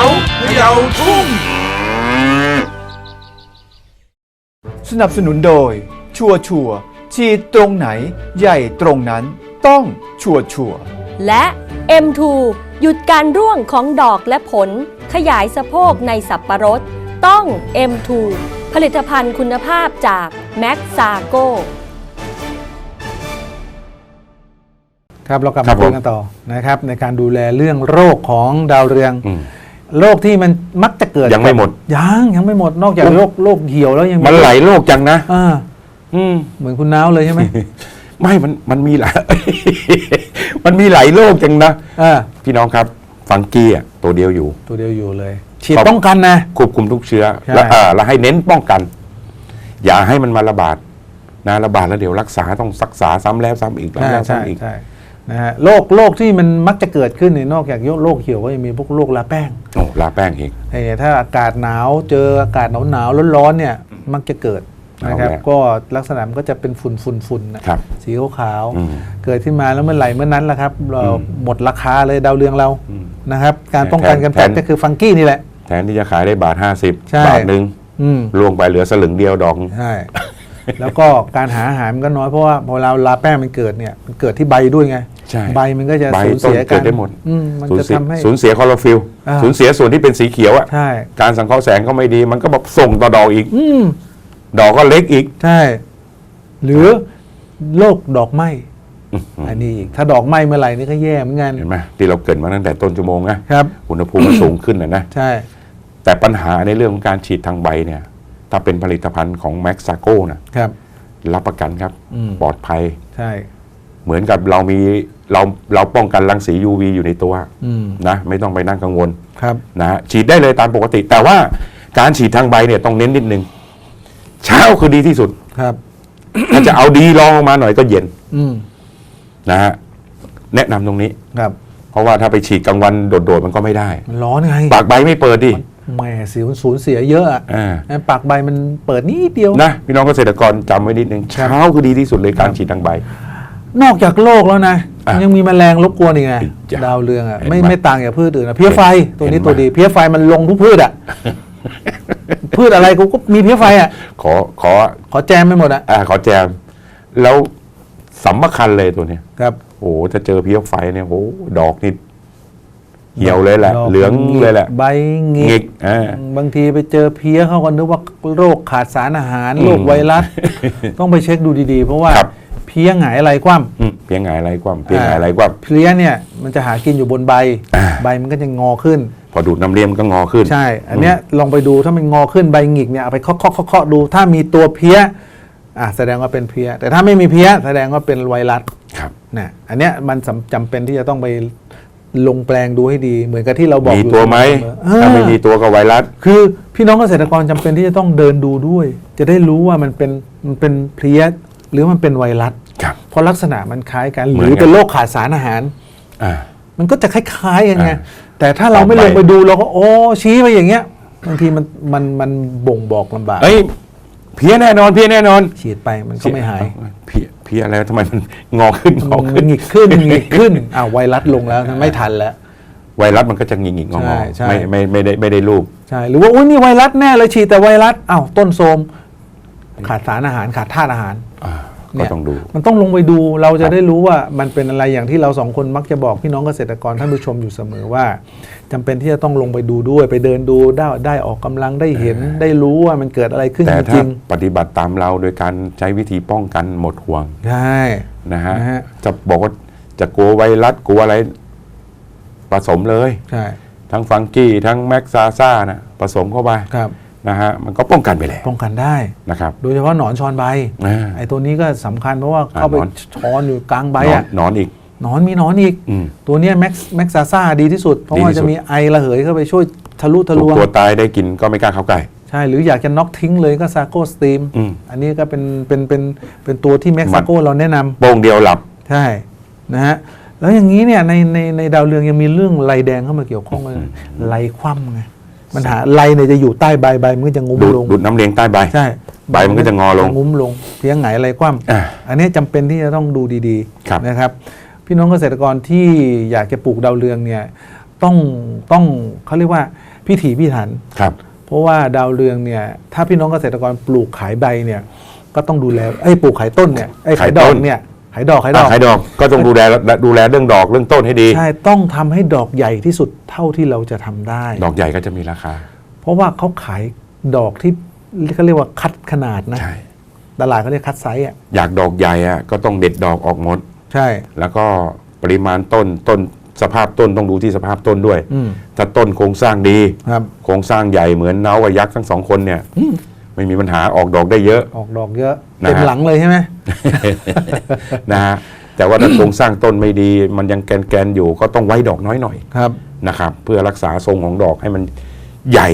าเขย่าทุ่ง สนับสนุนโดย ชัวร์ชัวร์ฉีดตรงไหน ใหญ่ตรงนั้น ต้องชัวร์ชัวร์และ M2 หยุดการร่วงของดอกและผล ขยายสะโพกในสับประรด ต้อง M2 ผลิตภัณฑ์คุณภาพจากแม็กซาโกครับเรากลับครัมาบคุยผมกันต่อนะครับ ในการดูแลเรื่องโรคของดาวเรือง อืม โรคที่มันมักจะเกิดยังไม่หมด ยังยังไม่หมดนอกจากโรคโรคโรคเหี่ยวแล้วยังมันหลายโรคจังนะอ่าอืมเหมือนคุณน้าวเลยใช่ไหมไม่มันมันมีหลายมันมีหลายโรคจังนะอ่าพี่น้องครับฟังกี้อะตัวเดียวอยู่ ตัวเดียวอยู่เลยฉีดครับป้องกันนะควบคุมทุกเชื้อใช่แล้วอ่าแล้วให้เน้นป้องกัน อย่าให้มันมาระบาดนะระบาดแล้วเดี๋ยวรักษาต้องรักษาซ้ำแล้วซ้ำอีกแล้วใช่แล้วใช่ซ้ำอีกใช่ นะฮะโรคโรคที่มันมักจะเกิดขึ้นเนี่ยนอกจากโรคเหี่ยวก็ยังมีพวกโรคลาแป้งโอ้ลาแป้งอีกไอ้ถ้าอากาศหนาวเจออากาศหนาวหนาวๆร้อนๆเนี่ยมักจะเกิดนะครับเอาแล้วก็ลักษณะมันก็จะเป็นฝุ่นฝุ่นฝุ่นๆนะครับสีขาวๆอืมเกิดขึ้นมาแล้วเมื่อไหร่เมื่อนั้นแหละครับเราอืมหมดราคาเลยดาวเรืองเราอืมนะครับ การป้องกันแทนกันแพทย์แทนก็คือฟังกี้นี่แหละ แทนที่จะขายได้บาทห้าสิบใช่บาทหนึ่งอืมลวงไปเหลือสลึงเดียวดอกใช่แล้วก็การหาอาหารมันก็น้อยเพราะว่าพอเราลาแป้งมันเกิดเนี่ยมันเกิดที่ใบด้วยไง ใช่ใบมันก็จะใบสูญต้นเสียเกิกัดนได้หมดอืมมันสูญจะเสียทำให้ สูญเสียคลอโรฟิลอ่า สูญเสียส่วนที่เป็นสีเขียวอะใช่การสังเคราะห์แสงก็ไม่ดีมันก็แบบส่งต่อดอกอีก อืมดอกก็เล็กอีกใช่ หรือโรคดอกไหม้อันนี้อีกถ้าดอกไหม้เมื่อไหร่นี่ก็แย่เหมือนกันเห็นไหมที่เราเกริดมาตั้งแต่ต้นชั่วโมงนะครับ อุณหภูมิมันสูงขึ้นนะนะ ใช่ แต่ปัญหาในเรื่องของการฉีดทางใบเนี่ย ถ้าเป็นผลิตภัณฑ์ของแม็กซาโกนะครับ รับประกันครับ อืม ปลอดภัย ใช่ เหมือนกับเรามีเราเราป้องกันรังสี UV อยู่ในตัวอืมนะไม่ต้องไปนั่งกังวลครับนะฮะฉีดได้เลยตามปกติ แต่ว่าการฉีดทางใบเนี่ยต้องเน้นนิดนึง เช้าคือดีที่สุดครับ ถ้าจะเอาดีรองลงมาหน่อยก็เย็นอืมนะฮะแนะนำตรงนี้ครับ เพราะว่าถ้าไปฉีดกลางวันโดดๆมันก็ไม่ได้ มันร้อนไง ปากใบไม่เปิดดิแหมเสียสูญเสียเยอะอะอ่าปากใบมันเปิดนิดเดียวนะพี่น้องเกษตรกรจำไว้นิดนึงครับเช้าคือดีที่สุดเลยการฉีดทางใบ นอกจากโรคแล้วนะ อะยังมีแมลงรบกวนอีกไงอีกจ้ะดาวเรืองอะเห็นไม่ไหมไม่ต่างจากพืชอื่นนะเพี้ยไฟตัวนี้เห็นไหมตัวดี เพี้ยไฟมันลงทุกพืชอะ พืชอะไรกูก็มีเพี้ยไฟอะ ขอขอขอแจมไปหมดอะอ่าขอแจม แล้วสำคัญเลยตัวเนี้ยครับ โอ้โหจะเจอเพี้ยไฟเนี่ยโอ้โหดอกนี่เหี่ยวเลยแหละดกเหลืองเลยแหละใบหงิหงิกกอ่า บางทีไปเจอเพี้ยเขาก็นึกว่าโรคขาดสารอาหารอืมโรคไวรัส ต้องไปเช็คดูดีๆ เพราะว่าครับ เพี้ยหงายอะไรคว่ำอืมเพียงไงอะไรกว่าเพียงไงอะไรกว่าเพลี้ยเนี่ยมันจะหากินอยู่บนใบ อ่า ใบมันก็จะงอขึ้น พอดูดน้ำเลี้ยมก็งอขึ้น ใช่ อันเนี้ยลองไปดูถ้ามันงอขึ้นใบหงิกเนี่ยเอาไปเคาะเคาะเคาะเคาะดู ถ้ามีตัวเพี้ยอะแสดงว่าเป็นเพี้ย แต่ถ้าไม่มีเพี้ยแสดงว่าเป็นไวรัสครับ นะอันเนี้ยมันสำจำเป็นที่จะต้องไปลงแปลงดูให้ดีเหมือนกับที่เราบอกมีอยู่ตัวไหมเสอถ้าไม่มีเออตัวก็ไวรัส คือพี่น้องเกษตรกรจำเป็นที่จะต้องเดินดูด้วย จะได้รู้ว่ามันเป็นมันเป็นเพลี้ย หรือมันเป็นไวรัสครับ เพราะลักษณะมันคล้ายกัน เหหมือนรือกันเป็นโรคขาดสารอาหาร อ่า มันก็จะคล้ายๆกันไงอ่าแต่ถ้าเราไม่ต่ลอไปงไปดูเราก็โอ้ชี้ไปอย่างเงี้ยบางทีมันมันมันบ่งบอกลำบากเอ้ยเพี้ยแน่นอนเพี้ยแน่นอนฉีดไปมันก็ไม่หายเพี้ยเพี้ยอะไรทำไมมันงอขึ้นงอมัขึ้นนหงิกขึ้นหงิกขึ้นอ้าวไวรัสลงแล้วไม่ทันแล้ว ไวรัสมันก็จะหงิกหงิกงอใช่งอใช่ไม่ไม่ไม่ได้ไม่ได้รูป ใช่หรือว่าอุ้ยนี่ไวรัสแน่เลยฉีดแต่ไวรัสอ้าวต้นโทรม ขาดสารอาหารขาดธาตุอาหารอ่าเนี่ก็ยต้องดู มันต้องลงไปดูเราจะได้รู้ว่ามันเป็นอะไรอย่างที่เราสองคนมักจะบอกพี่น้องเกษตรกรท่านผู้ชมอยู่เสมอว่าจำเป็นที่จะต้องลงไปดูด้วยไปเดินดูได้ได้ออกกำลังได้เห็น ได้รู้ว่ามันเกิดอะไรขึ้นแต่จถ้าริงปฏิบัติตามเราโดยการใช้วิธีป้องกันหมดห่วงๆใช่นะฮะนะฮะจะบอกว่าจะกลัวไวรัสกลัวอะไรผสมเลยใช่ทั้งฟังกี้ทั้งแม็กซาซ่านะผสมเข้าไปครับ นะฮะมันก็ป้องกันไปแล้วป้องกันได้นะครับ โดยเฉพาะหนอนชอนใบอ่าไอ้ตัวนี้ก็สำคัญเพราะว่าอ่าเข้าไปหนอนช้อนอยู่กลางใบนอนอะนอนอีกหนอนมีหนอนอีกอืมตัวเนี้แม็กแม็กซาซ่าดีที่สุด เพราะว่าดีที่สุจะดมีไอระเหยเข้าไปช่วยทะลุทะลถูกวงตัวตายได้กินก็ไม่กล้าเข้าใกล้ใช่ หรืออยากจะน็อกทิ้งเลยก็ซาโกสตีมอืมอันนี้ก็เป็นเป็นเป็นเป็นตัวที่แม็กมัซานโกเราแนะนำโป้งเดียวหลับ ใช่นะฮะแล้วอย่างนี้เนี่ยในในในดาวเรืองยังมีเรื่องไรแดงเข้ามาเกี่ยวข้องเลยไรคว่ำไง มันหาไรเนี่ยจะอยู่ใต้ใบใบมันก็จะงุ้มดูดลงดูดน้ำเลี้ยงใต้ใบใช่ใบมันก็จะงอลงงุ้มลงเพียงไหนอะไรคว่ำอ่าอันนี้จำเป็นที่จะต้องดูดีครับๆนะครับ พี่น้องเกษตรกรที่อยากจะปลูกดาวเรืองเนี่ยต้องต้องเขาเรียกว่าพิถีพิถันครับเพราะว่าดาวเรืองเนี่ยถ้าพี่น้องเกษตรกรปลูกขายใบเนี่ยก็ต้องดูแลไอ้ยปลูกขายต้นเนี่ยไอ้ยขายดอกเนี่ย ขายดอกขายดอกขายดอกก็ต้องดูแลดูแลเรื่องดอกเรื่องต้นให้ดี ใช่ต้องทำให้ดอกใหญ่ที่สุดเท่าที่เราจะทำได้ ดอกใหญ่ก็จะมีราคา เพราะว่าเขาขายดอกที่เขาเรียกว่าคัดขนาดนะ ใช่ ตลาดเขาเรียกคัดไซส์อะอยากดอกใหญ่อะก็ต้องเด็ดดอกออกหมด ใช่ แล้วก็ปริมาณต้นต้นสภาพต้นต้องดูที่สภาพต้นด้วย อืม ถ้าต้นโครงสร้างดี ครับ โครงสร้างใหญ่เหมือนเนากับยักษ์ทั้งสองคนเนี่ยอืม ไม่มีปัญหาออกดอกได้เยอะ ออกดอกเยอะนะฮะ เต็มหลังเลยใช่ไหม นะฮะแต่ว่าถ้าโครงสร้างต้นไม่ดีมันยังแกนๆอยู่ก็ต้องไว้ดอกน้อยหน่อยครับ นะครับเพื่อรักษาทรงของดอกให้มันใหญ่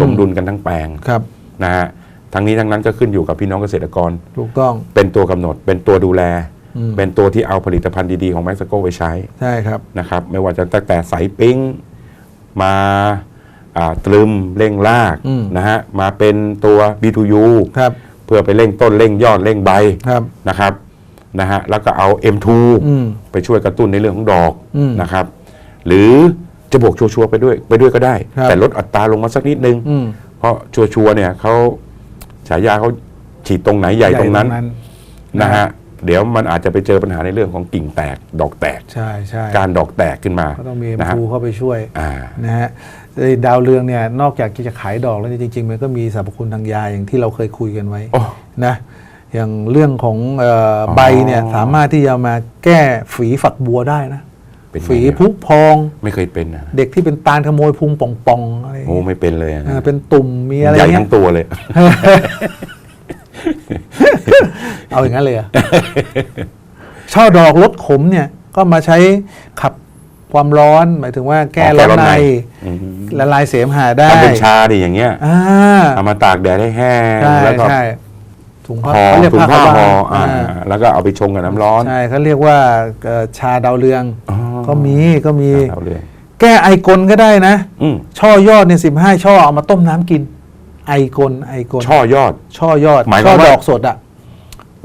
สมดุลกันทั้งแปลงครับนะฮะทั้งนี้ทั้งนั้นก็ขึ้นอยู่กับพี่น้องเกษตรกร ถูกต้อง เป็นตัวกำหนด เป็นตัวดูแล อืม เป็นตัวที่เอาผลิตภัณฑ์ดีๆของแม็กซิโกไปใช้ใช่ครับ นะครับไม่ว่าจะตั้งแต่สายปิ้ง มาอ่า ตรึมเร่งรากอืมนะฮะมาเป็นตัว B2U ครับเพื่อไปเร่งต้นเร่งยอดเร่งใบครับนะครับนะฮะแล้วก็เอา M2 อืมไปช่วยกระตุ้นในเรื่องของดอกอืมนะครับ หรือจะบวกชัวร์ๆไปด้วยไปด้วยก็ได้ครับแต่ลดอัตราลงมาสักนิดนึงอืมเพราะชัวร์ๆเนี่ยเขาฉายาเขาฉีดตรงไหนใหญ่ตรงนั้นนะฮะเดี๋ยวมันอาจจะไปเจอปัญหาในเรื่องของกิ่งแตกดอกแตก ใช่ใช่การดอกแตกขึ้นมาก็ต้องมีนะฮะครูเข้าไปช่วยอ่านะฮะไอ้ ดาวเรืองเนี่ยนอกจากจะขายดอกแล้วเนี่ยจริง ๆ มันก็มีสรรพคุณทางยาอย่างที่เราเคยคุยกันไว้โอ้ นะอย่างเรื่องของเอออ๋อใบเนี่ยสามารถที่จะมาแก้ฝีฝักบัวได้นะเป็นไงฝีเนี่ย พุพองไม่เคยเป็นนะเด็กที่เป็นตาลขโมยพุงป่องๆอะไรอย่างโอ้เงี้ยไม่เป็นเลยอะเออเป็นตุ่มมีอะไรใหญ่เงี้ทั้ยงตัวเลย เอาอย่างนั้นเลยเหรอช่อดอกลดขมเนี่ยก็มาใช้ขับ ความร้อนหมายถึงว่าแก้อ๋อแก้ร้อนร้อนในในอืมละลายเสมหะได้ถ้าเป็นชาดิอย่างเงี้ยอ่าเอามาตากแดดให้แห้งใช่แล้วก็ใช่ถุงผ้าห่อเขาเรียกถุงผ้าขวบงห่ออ่าอ่าแล้วก็เอาไปชงกับน้ำร้อนใช่เขาเรียกว่าเอ่อชาดาวเรืองอ๋อก็มีก็มีเอาเลยแก้ไอกลก็ได้นะอืมช่อยอดเนี่ยสิบห้าช่อเอามาต้มน้ำกิน ไอกลไอกลช่อยอด ช่อยอดหมายคช่วาอมว่าดอกสดอะ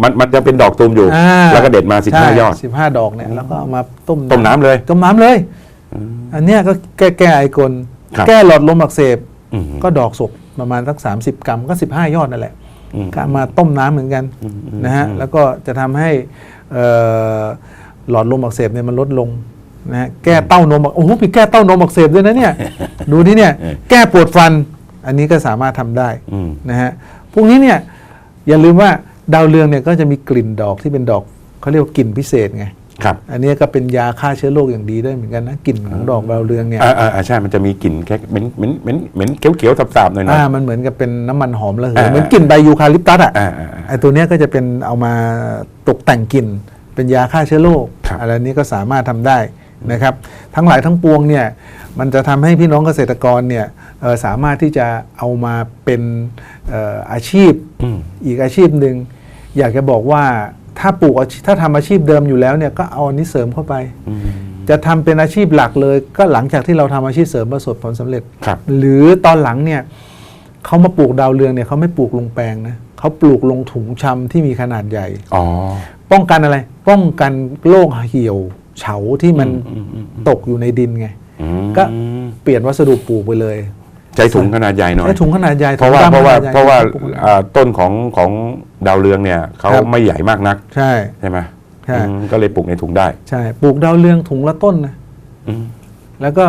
มันมันจะเป็นดอกตูมอยู่ อ่า แล้วก็เด็ดมาสิบห้ายอด สิบห้าดอกเนี่ยแล้วก็เอามาต้มต้มน้ำเลย ต้มน้ำเลย อันเนี้ยก็แก้แก้ไอกลครับ แก้หลอดลมอักเสบ อืม ก็ดอกสดประมาณสัก 30 กรัมก็ 15 ยอดนั่นแหละอืมก็เอามาต้มน้ำเหมือนกันอืมอืมนะฮะอืมแล้วก็จะทำให้เอ่อหลอดลมอักเสบเนี่ยมันลดลงนะฮะแก้เต้านมอักโอ้โหมีแก้เต้านมอักเสบด้วยนะเนี่ย ดูนี่เนี่ยแก้ปวดฟันอันนี้ก็สามารถทำได้อืม นะฮะพวกนี้เนี่ยอย่าลืมว่า ดาวเรืองเนี่ยก็จะมีกลิ่นดอกที่เป็นดอกเขาเรียกว่ากลิ่นพิเศษไงครับอันนี้ก็เป็นยาฆ่าเชื้อโรคอย่างดีได้เหมือนกันนะกลิ่นของดอกดาวเรืองเนี่ยอ่าอ่าอ่าใช่มันจะมีกลิ่นแค่เหม็นเหม็นเหม็นเหม็นเขียวๆสับๆหน่อยๆอ่ามันเหมือนกับเป็นน้ำมันหอมระเหยอ่าเหมือนกลิ่นใบยูคาลิปตัสอะอ่าอ่าอ่าไอตัวเนี้ยก็จะเป็นเอามาตกแต่งกลิ่นเป็นยาฆ่าเชื้อโรคครับอะไรนี้ก็สามารถทำได้นะครับ ทั้งหลายทั้งปวงเนี่ยมันจะทำให้พี่น้องเกษตรกรเนี่ยเอ่อสามารถที่จะเอามาเป็นเอ่ออาชีพอืมอีกอาชีพหนึ่ง อยากจะบอกว่าถ้าปลูกอาชีพถ้าทำอาชีพเดิมอยู่แล้วเนี่ยก็เอาอันนี้เสริมเข้าไปอืมจะทำเป็นอาชีพหลักเลย ก็หลังจากที่เราทำอาชีพเสริมประสบผลสำเร็จครับหรือตอนหลังเนี่ยเขามาปลูกดาวเรืองเนี่ยเขาไม่ปลูกลงแปลงนะเขาปลูกลงถุงชำที่มีขนาดใหญ่อ๋อป้องกันอะไร ป้องกันโรคเหี่ยวเฉาที่มันอืมอืมอืมตกอยู่ในดินไงอืมก็เปลี่ยนวัสดุปลูกไปเลยใจถุงขนาดใหญ่หน่อยใช้ถุงขนาดใหญ่เพราะว่าถุงเพดำราะว่าขนดใหญ่เพราะว่าปลูกเลยอ่าต้นของของ ดาวเรืองเนี่ยเขาครับ ไม่ใหญ่มากนัก ใช่ ใช่ไหมใช่ อืมก็เลยปลูกในถุงได้ใช่ปลูกดาวเรืองถุงละต้นนะอืมแล้วก็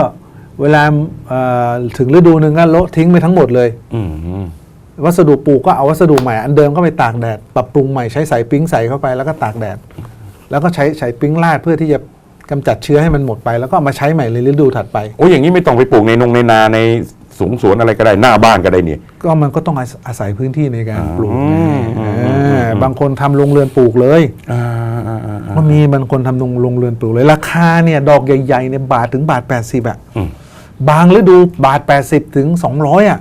เวลาเอ่อถึงฤดูหนึ่งก็โละทิ้งไปทั้งหมดเลย อืมวัสดุปลูกก็เอาวัสดุใหม่อันเดิมก็ไปตากแดดปรับปรุงใหม่ใช้สายปิ้งใส่เข้าไปแล้วก็ตากแดด แล้วก็ใช้สายปิ้งราดเพื่อที่จะกำจัดเชื้อให้มันหมดไป แล้วก็เอามาใช้ใหม่ในฤดูถัดไป โอ้ยอย่างนี้ไม่ต้องไปปลูกในนงในนาใน สวนสวนอะไรก็ได้หน้าบ้านก็ได้นี่ ก็มันก็ต้องอาศอาศัยพื้นที่ในการปลูกอืไงมอืมเอออืมบางคนทำโรงเรือนปลูกเลยอ่าอ่าอ่าอ่าก็มีบางคนทำโรงโรงเรือนปลูกเลย ราคาเนี่ยดอกใหญ่ๆเนี่ยบาทถึงบาท 80อะอืม บางฤดูบาท 80 ถึง 200อะ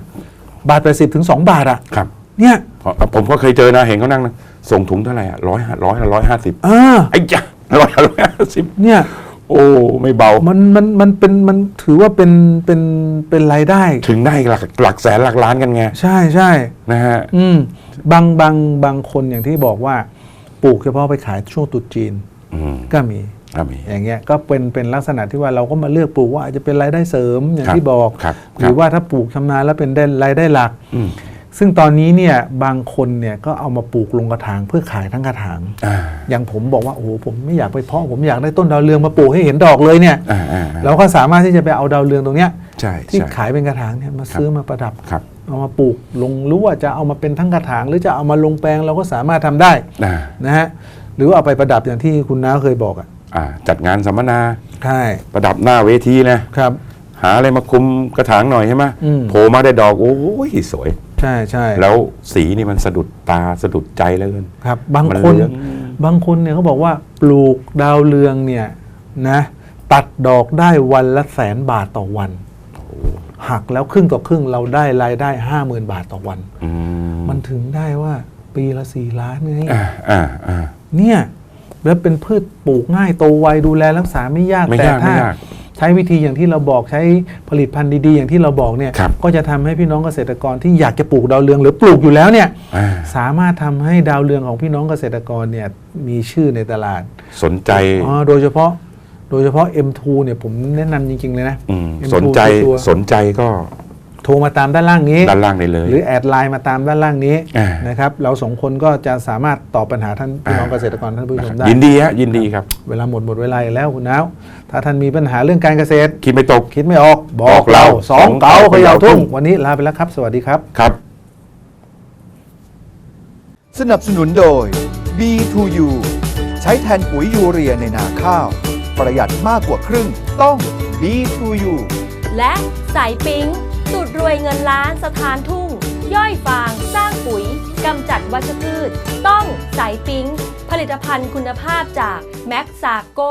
บาท 80 ถึง 2 บาทอะครับเนี่ยเพราะผมก็เคยเจอนะเห็นเขานั่งนะส่งถุงเท่าไหร่อะร้อยร้อยร้อยห้าสิบเออไอ้จ้ะร้อยร้อยห้าสิบเนี่ย โอ้ไม่เบา มันมันมันเป็นมันถือว่าเป็นเป็นเป็นรายได้ ถึงได้หลักหลักแสนหลักล้านกันไง ใช่ใช่นะฮะอืมบางบางบางคนอย่างที่บอกว่าปลูกเฉพาะไปขายช่วงตรุษจีนอืมก็มีอะมีอย่างเงี้ยก็เป็นเป็นลักษณะที่ว่าเราก็มาเลือกปลูกว่าอาจจะเป็นรายได้เสริมอย่างครับที่บอกครับหรือว่าถ้าปลูกชำนาญแล้วเป็นได้รายได้หลักอืม ซึ่งตอนนี้เนี่ยบางคนเนี่ยก็เอามาปลูกลงกระถางเพื่อขายทั้งกระถางอ่าอย่างผมบอกว่าโอ้โหผมไม่อยากไปเพาะผมอยากได้ต้นดาวเรืองมาปลูกให้เห็นดอกเลยเนี่ยอ่าอ่าอ่าเราก็สามารถที่จะไปเอาดาวเรืองตรงเนี้ยใช่ที่ใช่ขายเป็นกระถางเนี่ยมาซื้อมาประดับครับเอามาปลูกลงหรือว่าจะเอามาเป็นทั้งกระถาง หรือจะเอามาลงแปลงเราก็สามารถทำได้อ่านะฮะหรือว่าเอาไปประดับอย่างที่คุณน้าเคยบอกอะอ่าจัดงานสัมมนาใช่ประดับหน้าเวทีนะครับ หาอะไรมาคุมกระถางหน่อยใช่ไหมอืมโผล่มาได้ดอกโอ้ยสวย ใช่ใช่แล้วสีนี่มันสะดุดตาสะดุดใจเหลยกันครับ บางมันคนเหลืองบางคนเนี่ยเขาบอกว่าปลูกดาวเรืองเนี่ยนะตัดดอกได้วันละแสนบาทต่อวันหักแล้วครึ่งต่อครึ่งเราได้รายได้ห้าหมื่นบาทต่อวันอืมมันถึงได้ว่าปีละสี่ล้านไงอ่าอ่าอ่าเนี่ยแล้วเป็นพืชปลูกง่ายโตไวดูแลรักษาไม่ยากไม่แต่ยากถ้าไม่ยาก ใช้วิธีอย่างที่เราบอกใช้ผลิตภัณฑ์ดีๆ อย่างที่เราบอกเนี่ยครับก็จะทำให้พี่น้องเกษตรกรที่อยากจะปลูกดาวเรืองหรือปลูกอยู่แล้วเนี่ยอ่าสามารถทำให้ดาวเรืองของพี่น้องเกษตรกรเนี่ยมีชื่อในตลาด สนใจอ๋อโดยเฉพาะโดยเฉพาะ M2 เนี่ยผมแนะนำจริง ๆ เลยนะอืม M2 สนใจตัวสนใจก็ โทรมาตามด้านล่างนี้ ด้านล่างได้เลย หรือแอดไลน์มาตามด้านล่างนี้อ่า นะครับเราสองคนก็จะสามารถตอบปัญหาท่านพี่น้องเกษตรกรท่านผู้ชมได้ยินดีฮะยินดีครับ เวลาหมดหมดเวลาอีกแล้วคุณน้าวถ้าท่านมีปัญหาเรื่องการเกษตร คิดไม่ตก คิดไม่ออกบบออกกเราเราสองเต๋าสองเขเต๋าย่าทุ่งเขย่าทุ่ง วันนี้ลาไปแล้วครับ สวัสดีครับ ครับ สนับสนุนโดย B2U ใช้แทนปุ๋ยยูเรียในนาข้าว ประหยัดมากกว่าครึ่งต้อง B2U และสายปิ๊ง สูตรรวยเงินล้านสถานทุ่ง ย่อยฟาง สร้างปุ๋ยกำจัดวัชพืช ต้องสายปิ๊ง ผลิตภัณฑ์คุณภาพจากแม็กซาโก